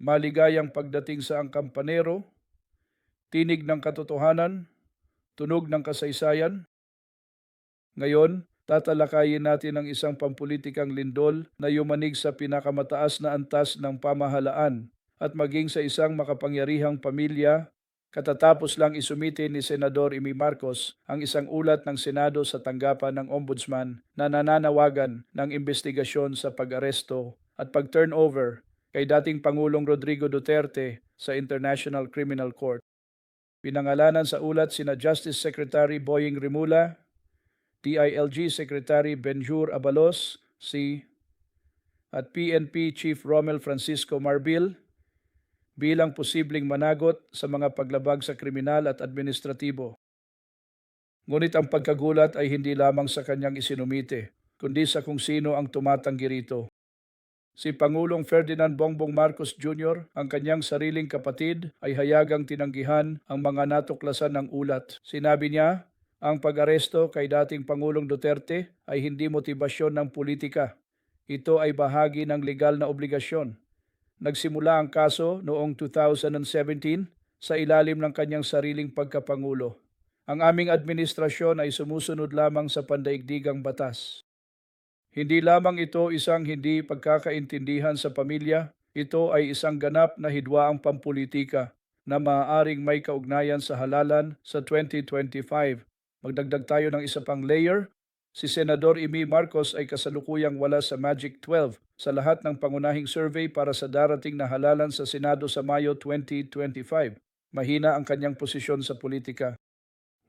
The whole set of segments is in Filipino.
maligayang pagdating sa ang kampanero, tinig ng katotohanan, tunog ng kasaysayan. Ngayon, tatalakayin natin ang isang pampulitikang lindol na yumanig sa pinakamataas na antas ng pamahalaan at maging sa isang makapangyarihang pamilya Katatapos lang isumite ni Senador Amy Marcos ang isang ulat ng Senado sa tanggapan ng Ombudsman na nananawagan ng investigasyon sa pag-aresto at pag-turnover kay dating Pangulong Rodrigo Duterte sa International Criminal Court. Pinangalanan sa ulat sina Justice Secretary Boying Rimula, DILG Secretary Benjur Abalos, C. at PNP Chief Romel Francisco Marbil, bilang posibleng managot sa mga paglabag sa kriminal at administratibo. Ngunit ang pagkagulat ay hindi lamang sa kanyang isinumite, kundi sa kung sino ang tumatanggi rito. Si Pangulong Ferdinand Bongbong Marcos Jr., ang kanyang sariling kapatid, ay hayagang tinanggihan ang mga natuklasan ng ulat. Sinabi niya, ang pag-aresto kay dating Pangulong Duterte ay hindi motibasyon ng politika. Ito ay bahagi ng legal na obligasyon Nagsimula ang kaso noong 2017 sa ilalim ng kanyang sariling pagkapangulo. Ang aming administrasyon ay sumusunod lamang sa pandaigdigang batas. Hindi lamang ito isang hindi pagkakaintindihan sa pamilya, ito ay isang ganap na hidwaang pampulitika na maaaring may kaugnayan sa halalan sa 2025. Magdagdag tayo ng isa pang layer Si Senador Amy Marcos ay kasalukuyang wala sa Magic 12 sa lahat ng pangunahing survey para sa darating na halalan sa Senado sa Mayo 2025. Mahina ang kanyang posisyon sa politika.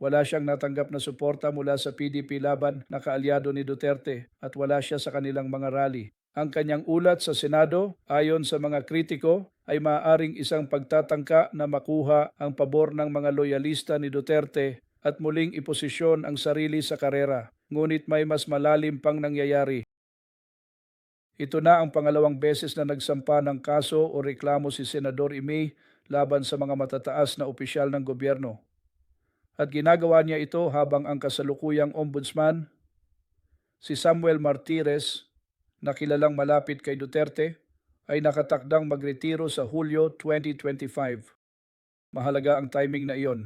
Wala siyang natanggap na suporta mula sa PDP laban na kaalyado ni Duterte at wala siya sa kanilang mga rally. Ang kanyang ulat sa Senado, ayon sa mga kritiko, ay maaaring isang pagtatangka na makuha ang pabor ng mga loyalista ni Duterte at muling iposisyon ang sarili sa karera ngunit may mas malalim pang nangyayari. Ito na ang pangalawang beses na nagsampa ng kaso o reklamo si Senador Ime laban sa mga matataas na opisyal ng gobyerno. At ginagawa niya ito habang ang kasalukuyang ombudsman, si Samuel Martires, na kilalang malapit kay Duterte, ay nakatakdang magretiro sa Hulyo 2025. Mahalaga ang timing na iyon.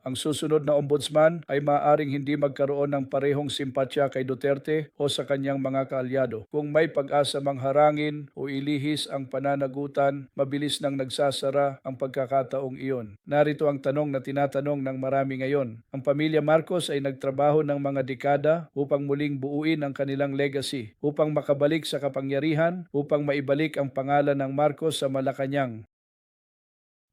Ang susunod na ombudsman ay maaaring hindi magkaroon ng parehong simpatya kay Duterte o sa kanyang mga kaalyado. Kung may pag-asa mang harangin o ilihis ang pananagutan, mabilis nang nagsasara ang pagkakataong iyon. Narito ang tanong na tinatanong ng marami ngayon. Ang pamilya Marcos ay nagtrabaho ng mga dekada upang muling buuin ang kanilang legacy, upang makabalik sa kapangyarihan, upang maibalik ang pangalan ng Marcos sa Malacanang.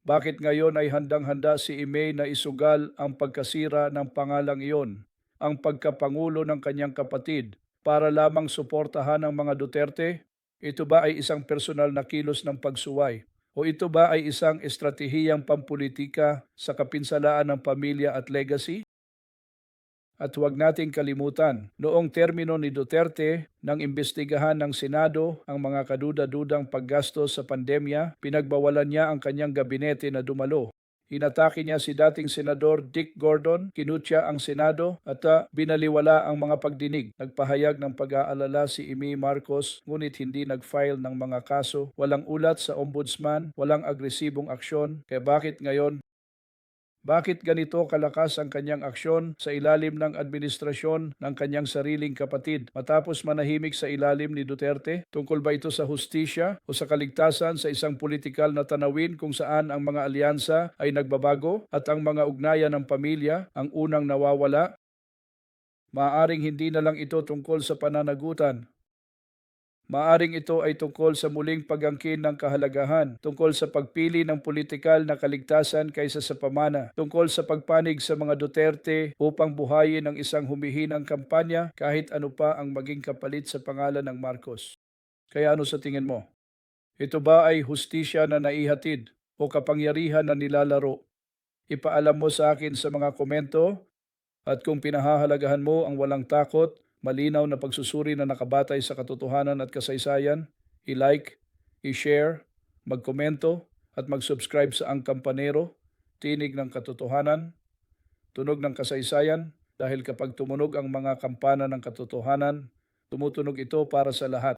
Bakit ngayon ay handang-handa si Ime na isugal ang pagkasira ng pangalang iyon, ang pagkapangulo ng kanyang kapatid, para lamang suportahan ang mga Duterte? Ito ba ay isang personal na kilos ng pagsuway? O ito ba ay isang estratehiyang pampolitika sa kapinsalaan ng pamilya at legacy? At huwag nating kalimutan, noong termino ni Duterte nang imbestigahan ng Senado ang mga kaduda-dudang paggastos sa pandemya, pinagbawalan niya ang kanyang gabinete na dumalo. Inatake niya si dating Senador Dick Gordon, kinutya ang Senado at uh, binaliwala ang mga pagdinig. Nagpahayag ng pag-aalala si Amy Marcos ngunit hindi nag-file ng mga kaso. Walang ulat sa ombudsman, walang agresibong aksyon. Kaya bakit ngayon bakit ganito kalakas ang kanyang aksyon sa ilalim ng administrasyon ng kanyang sariling kapatid matapos manahimik sa ilalim ni Duterte? Tungkol ba ito sa hustisya o sa kaligtasan sa isang politikal na tanawin kung saan ang mga alyansa ay nagbabago at ang mga ugnayan ng pamilya ang unang nawawala? Maaring hindi na lang ito tungkol sa pananagutan Maaring ito ay tungkol sa muling pagangkin ng kahalagahan, tungkol sa pagpili ng politikal na kaligtasan kaysa sa pamana, tungkol sa pagpanig sa mga Duterte upang buhayin ang isang humihinang kampanya kahit ano pa ang maging kapalit sa pangalan ng Marcos. Kaya ano sa tingin mo? Ito ba ay hustisya na naihatid o kapangyarihan na nilalaro? Ipaalam mo sa akin sa mga komento at kung pinahahalagahan mo ang walang takot malinaw na pagsusuri na nakabatay sa katotohanan at kasaysayan, i-like, i-share, magkomento at mag-subscribe sa Ang Kampanero, Tinig ng Katotohanan, Tunog ng Kasaysayan dahil kapag tumunog ang mga kampana ng katotohanan, tumutunog ito para sa lahat.